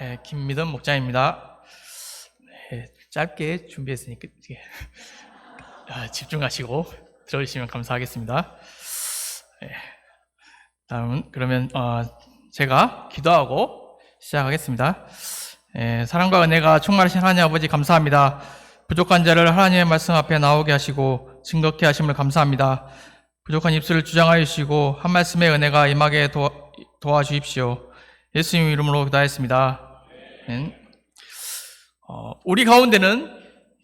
네, 김미던 목장입니다. 네, 짧게 준비했으니까 아, 집중하시고 들어주시면 감사하겠습니다. 네, 다음은 그러면 어, 제가 기도하고 시작하겠습니다. 예, 사랑과 은혜가 충만하신 하나님 아버지 감사합니다. 부족한 자를 하나님의 말씀 앞에 나오게 하시고 증거케 하심을 감사합니다. 부족한 입술을 주장하여 주시고 한 말씀의 은혜가 임하게 도와, 도와주십시오. 예수님 이름으로 기도하였습니다. 아멘. 어, 우리 가운데는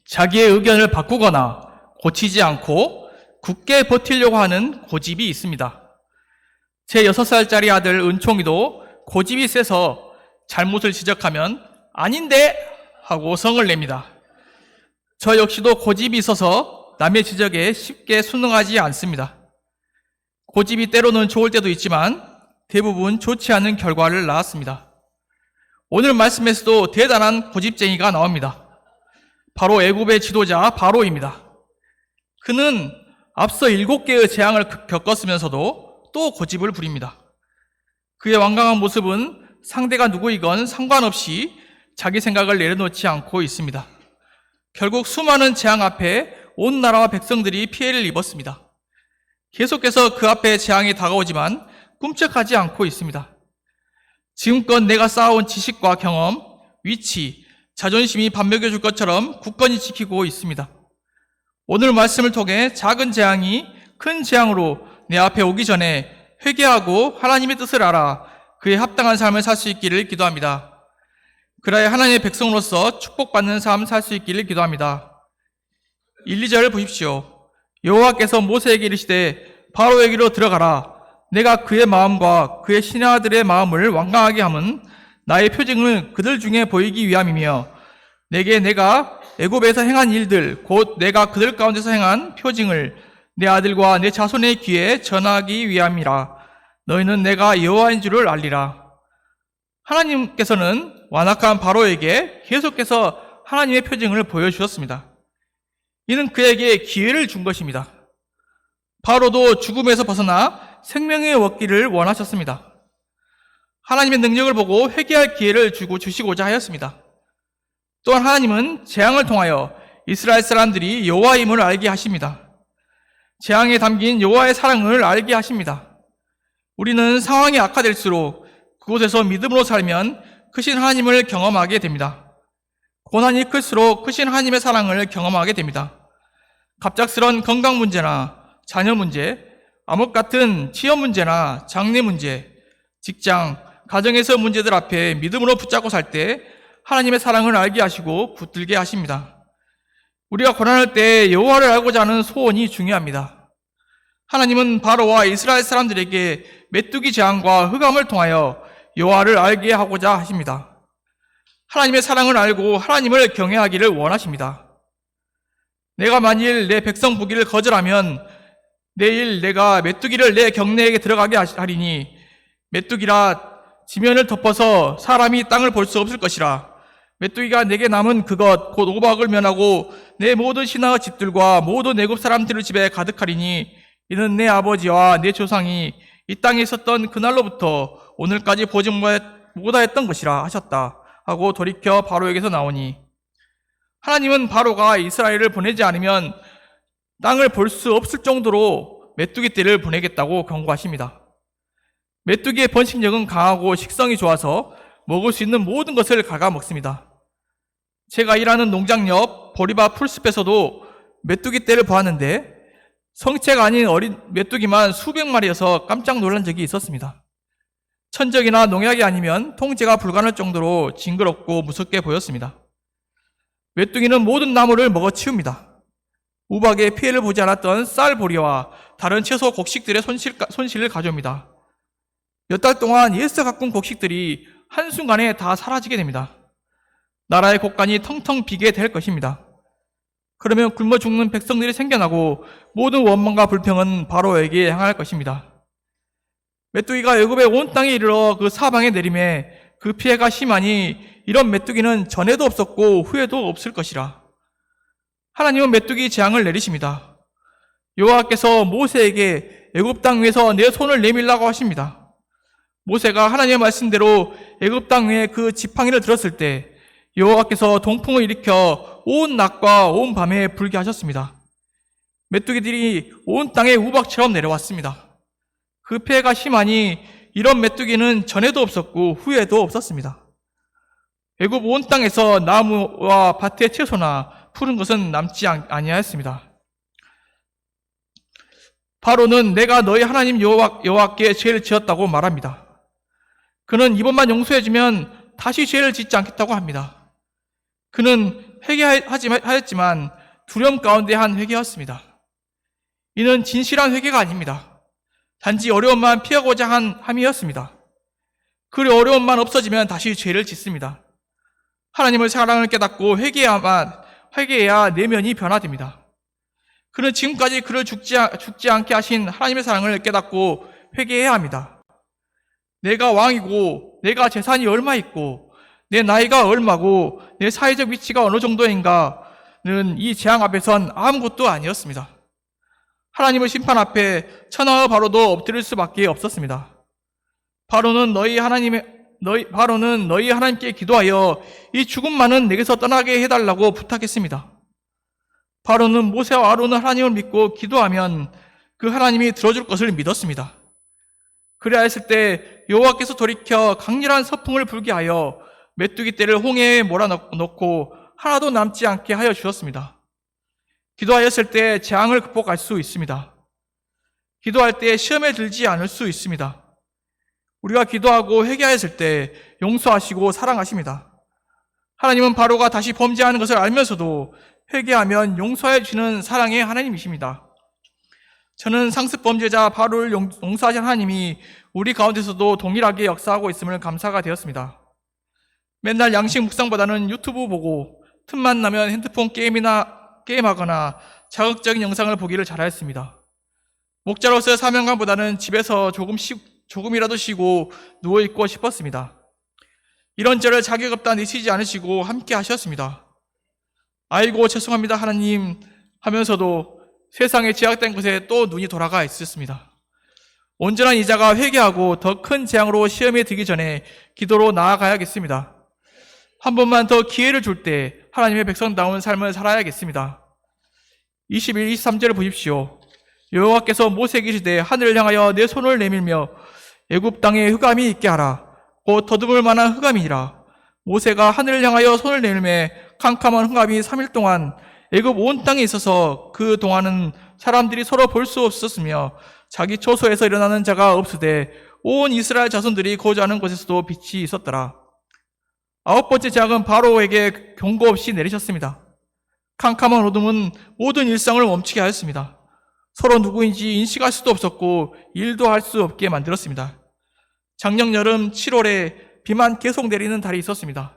자기의 의견을 바꾸거나 고치지 않고 굳게 버티려고 하는 고집이 있습니다. 제 6살짜리 아들 은총이도 고집이 세서 잘못을 지적하면 아닌데 하고 성을 냅니다. 저 역시도 고집이 있어서 남의 지적에 쉽게 순응하지 않습니다. 고집이 때로는 좋을 때도 있지만 대부분 좋지 않은 결과를 낳았습니다. 오늘 말씀에서도 대단한 고집쟁이가 나옵니다. 바로 애굽의 지도자 바로입니다. 그는 앞서 일곱 개의 재앙을 겪었으면서도 또 고집을 부립니다. 그의 완강한 모습은 상대가 누구이건 상관없이 자기 생각을 내려놓지 않고 있습니다. 결국 수많은 재앙 앞에 온 나라와 백성들이 피해를 입었습니다. 계속해서 그 앞에 재앙이 다가오지만 꿈쩍하지 않고 있습니다. 지금껏 내가 쌓아온 지식과 경험, 위치, 자존심이 반복해 줄 것처럼 굳건히 지키고 있습니다. 오늘 말씀을 통해 작은 재앙이 큰 재앙으로 내 앞에 오기 전에 회개하고 하나님의 뜻을 알아 그에 합당한 삶을 살 수 있기를 기도합니다. 그라야 하나님의 백성으로서 축복받는 삶 살 수 있기를 기도합니다. 1, 2절을 보십시오. 여호와께서 모세에게 이르시되 바로에게로 들어가라. 내가 그의 마음과 그의 신하들의 마음을 완강하게 함은 나의 표징을 그들 중에 보이기 위함이며 내게 내가 애굽에서 행한 일들 곧 내가 그들 가운데서 행한 표징을 내 아들과 내 자손의 귀에 전하기 위함이라. 너희는 내가 여호와인 줄을 알리라. 하나님께서는 완악한 바로에게 계속해서 하나님의 표징을 보여주셨습니다. 이는 그에게 기회를 준 것입니다. 바로도 죽음에서 벗어나 생명의 얻기를 원하셨습니다. 하나님의 능력을 보고 회개할 기회를 주고 주시고자 하였습니다. 또한 하나님은 재앙을 통하여 이스라엘 사람들이 여호와임을 알게 하십니다. 재앙에 담긴 여호와의 사랑을 알게 하십니다. 우리는 상황이 악화될수록 그곳에서 믿음으로 살면 크신 하나님을 경험하게 됩니다. 고난이 클수록 크신 하나님의 사랑을 경험하게 됩니다. 갑작스런 건강 문제나 자녀 문제, 암흑 같은 취업 문제나 장래 문제, 직장, 가정에서 문제들 앞에 믿음으로 붙잡고 살 때 하나님의 사랑을 알게 하시고 붙들게 하십니다. 우리가 고난할 때 여호와를 알고자 하는 소원이 중요합니다. 하나님은 바로와 이스라엘 사람들에게 메뚜기 재앙과 흑암을 통하여 여호와를 알게 하고자 하십니다. 하나님의 사랑을 알고 하나님을 경외하기를 원하십니다. 내가 만일 내 백성 보기를 거절하면 내일 내가 메뚜기를 내 경내에게 들어가게 하리니 메뚜기라 지면을 덮어서 사람이 땅을 볼 수 없을 것이라. 메뚜기가 내게 남은 그것 곧 오박을 면하고 내 모든 신하의 집들과 모든 애굽 사람들의 집에 가득하리니 이는 내 아버지와 내 조상이 이 땅에 있었던 그날로부터 오늘까지 보지 못하였던 것이라 하셨다 하고 돌이켜 바로에게서 나오니. 하나님은 바로가 이스라엘을 보내지 않으면 땅을 볼 수 없을 정도로 메뚜기 떼를 보내겠다고 경고하십니다. 메뚜기의 번식력은 강하고 식성이 좋아서 먹을 수 있는 모든 것을 갉아 먹습니다. 제가 일하는 농장 옆 보리바 풀숲에서도 메뚜기 떼를 보았는데 성체가 아닌 어린 메뚜기만 수백 마리여서 깜짝 놀란 적이 있었습니다. 천적이나 농약이 아니면 통제가 불가능할 정도로 징그럽고 무섭게 보였습니다. 메뚜기는 모든 나무를 먹어 치웁니다. 우박에 피해를 보지 않았던 쌀 보리와 다른 채소 곡식들의 손실, 손실을 가져옵니다. 몇 달 동안 예스 가꾼 곡식들이 한순간에 다 사라지게 됩니다. 나라의 곡간이 텅텅 비게 될 것입니다. 그러면 굶어 죽는 백성들이 생겨나고 모든 원망과 불평은 바로에게 향할 것입니다. 메뚜기가 애굽의 온 땅에 이르러 그 사방에 내림에 그 피해가 심하니 이런 메뚜기는 전에도 없었고 후에도 없을 것이라. 하나님은 메뚜기 재앙을 내리십니다. 여호와께서 모세에게 애굽 땅 위에서 내 손을 내밀라고 하십니다. 모세가 하나님의 말씀대로 애굽 땅에 그 지팡이를 들었을 때 여호와께서 동풍을 일으켜 온 낮과 온 밤에 불게 하셨습니다. 메뚜기들이 온 땅에 우박처럼 내려왔습니다. 그 폐해가 심하니 이런 메뚜기는 전에도 없었고 후에도 없었습니다. 애굽 온 땅에서 나무와 밭의 채소나 푸른 것은 남지 아- 아니하였습니다. 바로는 내가 너희 하나님 여호와, 여호와께 죄를 지었다고 말합니다. 그는 이번만 용서해주면 다시 죄를 짓지 않겠다고 합니다. 그는 회개하였지만 두려움 가운데 한 회개였습니다. 이는 진실한 회개가 아닙니다. 단지 어려움만 피하고자 한 함이었습니다. 그 어려움만 없어지면 다시 죄를 짓습니다. 하나님의 사랑을 깨닫고 회개해야만, 회개해야 내면이 변화됩니다. 그는 지금까지 그를 죽지, 죽지 않게 하신 하나님의 사랑을 깨닫고 회개해야 합니다. 내가 왕이고, 내가 재산이 얼마 있고, 내 나이가 얼마고, 내 사회적 위치가 어느 정도인가는 이 재앙 앞에선 아무것도 아니었습니다. 하나님의 심판 앞에 천하의 바로도 엎드릴 수밖에 없었습니다. 바로는 너희 하나님의 너희 바로는 너희 하나님께 기도하여 이 죽음만은 내게서 떠나게 해달라고 부탁했습니다. 바로는 모세와 아론은 하나님을 믿고 기도하면 그 하나님이 들어줄 것을 믿었습니다. 그래야 했을 때 여호와께서 돌이켜 강렬한 서풍을 불게 하여 메뚜기 떼를 홍해에 몰아넣고 하나도 남지 않게 하여 주셨습니다. 기도하였을 때 재앙을 극복할 수 있습니다. 기도할 때 시험에 들지 않을 수 있습니다. 우리가 기도하고 회개하였을 때 용서하시고 사랑하십니다. 하나님은 바로가 다시 범죄하는 것을 알면서도 회개하면 용서해 주시는 사랑의 하나님이십니다. 저는 상습 범죄자 바로를 용- 용서하신 하나님이 우리 가운데서도 동일하게 역사하고 있음을 감사가 되었습니다. 맨날 양식 묵상보다는 유튜브 보고 틈만 나면 핸드폰 게임이나 게임하거나 자극적인 영상을 보기를 잘하였습니다. 목자로서의 사명감보다는 집에서 조금 쉬, 조금이라도 쉬고 누워있고 싶었습니다. 이런 저를 자격 없다 내치지 않으시고 함께 하셨습니다. 아이고 죄송합니다 하나님 하면서도 세상에 제약된 것에 또 눈이 돌아가 있었습니다. 온전한 이자가 회개하고 더 큰 재앙으로 시험에 들기 전에 기도로 나아가야겠습니다. 한 번만 더 기회를 줄 때 하나님의 백성다운 삶을 살아야겠습니다. 21, 23절을 보십시오. 여호와께서 모세에게 이르시되 하늘을 향하여 내 손을 내밀며 애굽 땅에 흑암이 있게 하라. 곧 더듬을 만한 흑암이니라. 모세가 하늘을 향하여 손을 내밀매 캄캄한 흑암이 3일 동안 애굽 온 땅에 있어서 그 동안은 사람들이 서로 볼 수 없었으며 자기 초소에서 일어나는 자가 없으되 온 이스라엘 자손들이 거주하는 곳에서도 빛이 있었더라. 아홉 번째 제약은 바로에게 경고 없이 내리셨습니다. 캄캄한 어둠은 모든 일상을 멈추게 하였습니다. 서로 누구인지 인식할 수도 없었고 일도 할 수 없게 만들었습니다. 작년 여름 7월에 비만 계속 내리는 달이 있었습니다.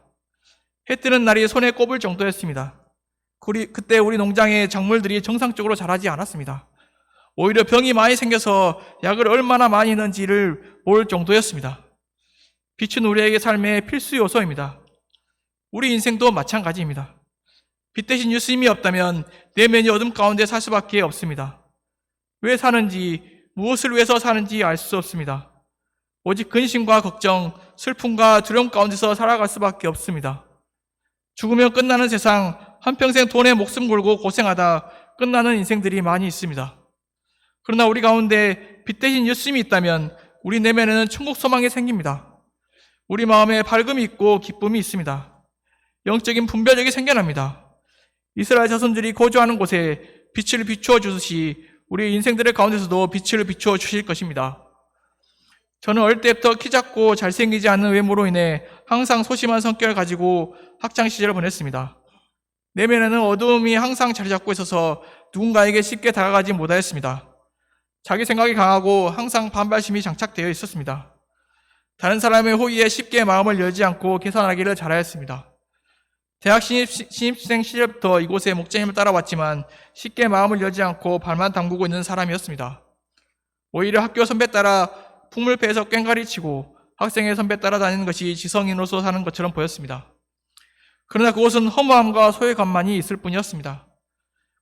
해 뜨는 날이 손에 꼽을 정도였습니다. 그때 우리 농장의 작물들이 정상적으로 자라지 않았습니다. 오히려 병이 많이 생겨서 약을 얼마나 많이 했는지를 모를 정도였습니다. 빛은 우리에게 삶의 필수 요소입니다. 우리 인생도 마찬가지입니다. 빛 대신 예수님이 없다면 내면이 어둠 가운데 살 수밖에 없습니다. 왜 사는지, 무엇을 위해서 사는지 알 수 없습니다. 오직 근심과 걱정, 슬픔과 두려움 가운데서 살아갈 수밖에 없습니다. 죽으면 끝나는 세상, 한평생 돈에 목숨 걸고 고생하다 끝나는 인생들이 많이 있습니다. 그러나 우리 가운데 빛 대신 예수님이 있다면 우리 내면에는 천국 소망이 생깁니다. 우리 마음에 밝음이 있고 기쁨이 있습니다. 영적인 분별력이 생겨납니다. 이스라엘 자손들이 거주하는 곳에 빛을 비추어 주듯이 우리 인생들의 가운데서도 빛을 비추어 주실 것입니다. 저는 어릴 때부터 키 작고 잘생기지 않은 외모로 인해 항상 소심한 성격을 가지고 학창 시절을 보냈습니다. 내면에는 어두움이 항상 자리 잡고 있어서 누군가에게 쉽게 다가가지 못하였습니다. 자기 생각이 강하고 항상 반발심이 장착되어 있었습니다. 다른 사람의 호의에 쉽게 마음을 열지 않고 계산하기를 잘하였습니다. 대학 신입, 신입생 시절부터 이곳에 목장님을 따라왔지만 쉽게 마음을 열지 않고 발만 담그고 있는 사람이었습니다. 오히려 학교 선배 따라 풍물배에서 꽹가리 치고 학생의 선배 따라다니는 것이 지성인으로서 사는 것처럼 보였습니다. 그러나 그곳은 허무함과 소외감만이 있을 뿐이었습니다.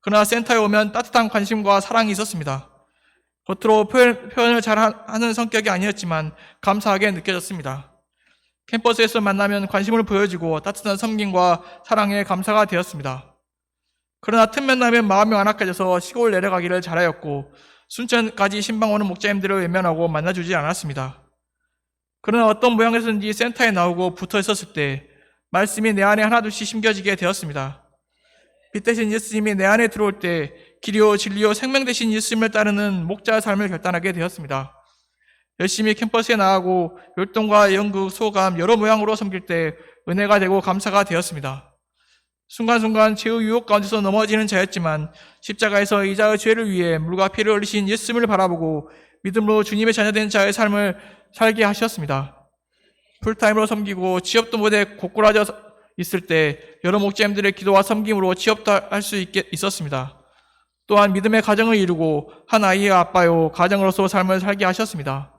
그러나 센터에 오면 따뜻한 관심과 사랑이 있었습니다. 겉으로 표현, 표현을 잘 하- 하는 성격이 아니었지만 감사하게 느껴졌습니다. 캠퍼스에서 만나면 관심을 보여주고 따뜻한 섬김과 사랑에 감사가 되었습니다. 그러나 틈만 나면 마음이 완악해져서 시골 내려가기를 잘하였고 순천까지 신방 오는 목자님들을 외면하고 만나주지 않았습니다. 그러나 어떤 모양에서든지 센터에 나오고 붙어 있었을 때 말씀이 내 안에 하나둘씩 심겨지게 되었습니다. 빛 대신 예수님이 내 안에 들어올 때 길이요 진리요 생명 대신 예수님을 따르는 목자의 삶을 결단하게 되었습니다. 열심히 캠퍼스에 나가고 율동과 연극, 소감 여러 모양으로 섬길 때 은혜가 되고 감사가 되었습니다. 순간순간 죄의 유혹 가운데서 넘어지는 자였지만 십자가에서 이자의 죄를 위해 물과 피를 흘리신 예수님을 바라보고 믿음으로 주님의 자녀된 자의 삶을 살게 하셨습니다. 풀타임으로 섬기고 취업도 못해 고꾸라져 있을 때 여러 목자님들의 기도와 섬김으로 취업도 할 수 있었습니다. 또한 믿음의 가정을 이루고 한 아이의 아빠요 가정으로서 삶을 살게 하셨습니다.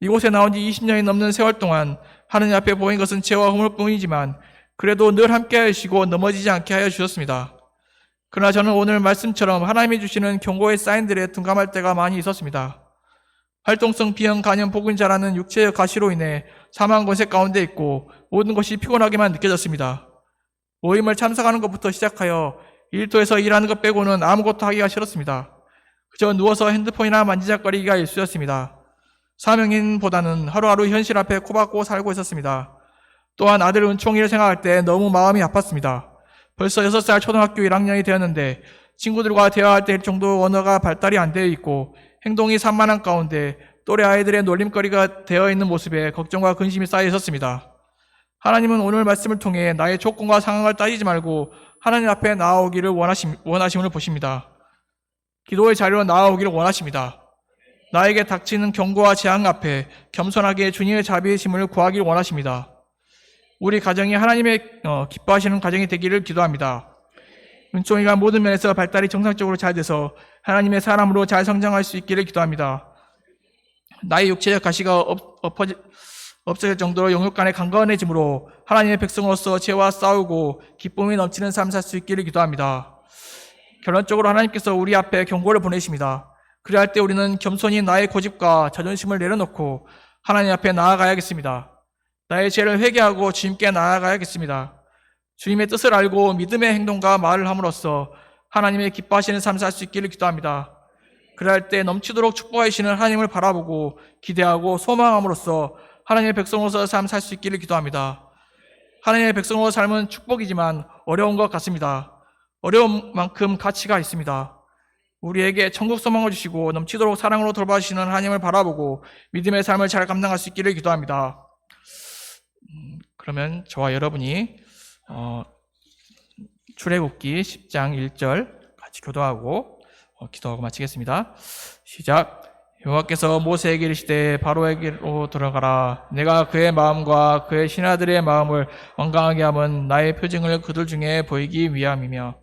이곳에 나온 지 20년이 넘는 세월 동안 하느님 앞에 보인 것은 죄와 허물 뿐이지만 그래도 늘 함께 하시고 넘어지지 않게 하여 주셨습니다. 그러나 저는 오늘 말씀처럼 하나님이 주시는 경고의 사인들에 둔감할 때가 많이 있었습니다. 활동성 비형 간염 복근자라는 육체의 가시로 인해 사망 권세 가운데 있고 모든 것이 피곤하게만 느껴졌습니다. 모임을 참석하는 것부터 시작하여 일터에서 일하는 것 빼고는 아무것도 하기가 싫었습니다. 그저 누워서 핸드폰이나 만지작거리기가 일쑤였습니다. 사명인보다는 하루하루 현실 앞에 코박고 살고 있었습니다. 또한 아들 은총이를 생각할 때 너무 마음이 아팠습니다. 벌써 6살 초등학교 1학년이 되었는데 친구들과 대화할 때 정도 언어가 발달이 안 되어 있고 행동이 산만한 가운데 또래 아이들의 놀림거리가 되어 있는 모습에 걱정과 근심이 쌓여 있었습니다. 하나님은 오늘 말씀을 통해 나의 조건과 상황을 따지지 말고 하나님 앞에 나아오기를 원하심, 원하심을 보십니다. 기도의 자리로 나아오기를 원하십니다. 나에게 닥치는 경고와 재앙 앞에 겸손하게 주님의 자비의 심을 구하기를 원하십니다. 우리 가정이 하나님의 어, 기뻐하시는 가정이 되기를 기도합니다. 은총이가 모든 면에서 발달이 정상적으로 잘 돼서 하나님의 사람으로 잘 성장할 수 있기를 기도합니다. 나의 육체적 가시가 엎, 엎어지, 없어질 정도로 영육 간에 강건해짐으로 하나님의 백성으로서 죄와 싸우고 기쁨이 넘치는 삶 살 수 있기를 기도합니다. 결론적으로 하나님께서 우리 앞에 경고를 보내십니다. 그래야 할 때 우리는 겸손히 나의 고집과 자존심을 내려놓고 하나님 앞에 나아가야겠습니다. 나의 죄를 회개하고 주님께 나아가야겠습니다. 주님의 뜻을 알고 믿음의 행동과 말을 함으로써 하나님의 기뻐하시는 삶 살 수 있기를 기도합니다. 할때 넘치도록 축복하시는 하나님을 바라보고 기대하고 소망함으로써 하나님의 백성으로서 삶 살 수 있기를 기도합니다. 하나님의 백성으로 삶은 축복이지만 어려운 것 같습니다. 어려운 만큼 가치가 있습니다. 우리에게 천국 소망을 주시고 넘치도록 사랑으로 돌봐주시는 하나님을 바라보고 믿음의 삶을 잘 감당할 수 있기를 기도합니다. 음, 그러면 저와 여러분이 어, 출애굽기 10장 1절 같이 교도하고 어, 기도하고 마치겠습니다. 시작. 여호와께서 모세에게 이르시되 바로에게로 들어가라. 내가 그의 마음과 그의 신하들의 마음을 완강하게 함은 나의 표징을 그들 중에 보이기 위함이며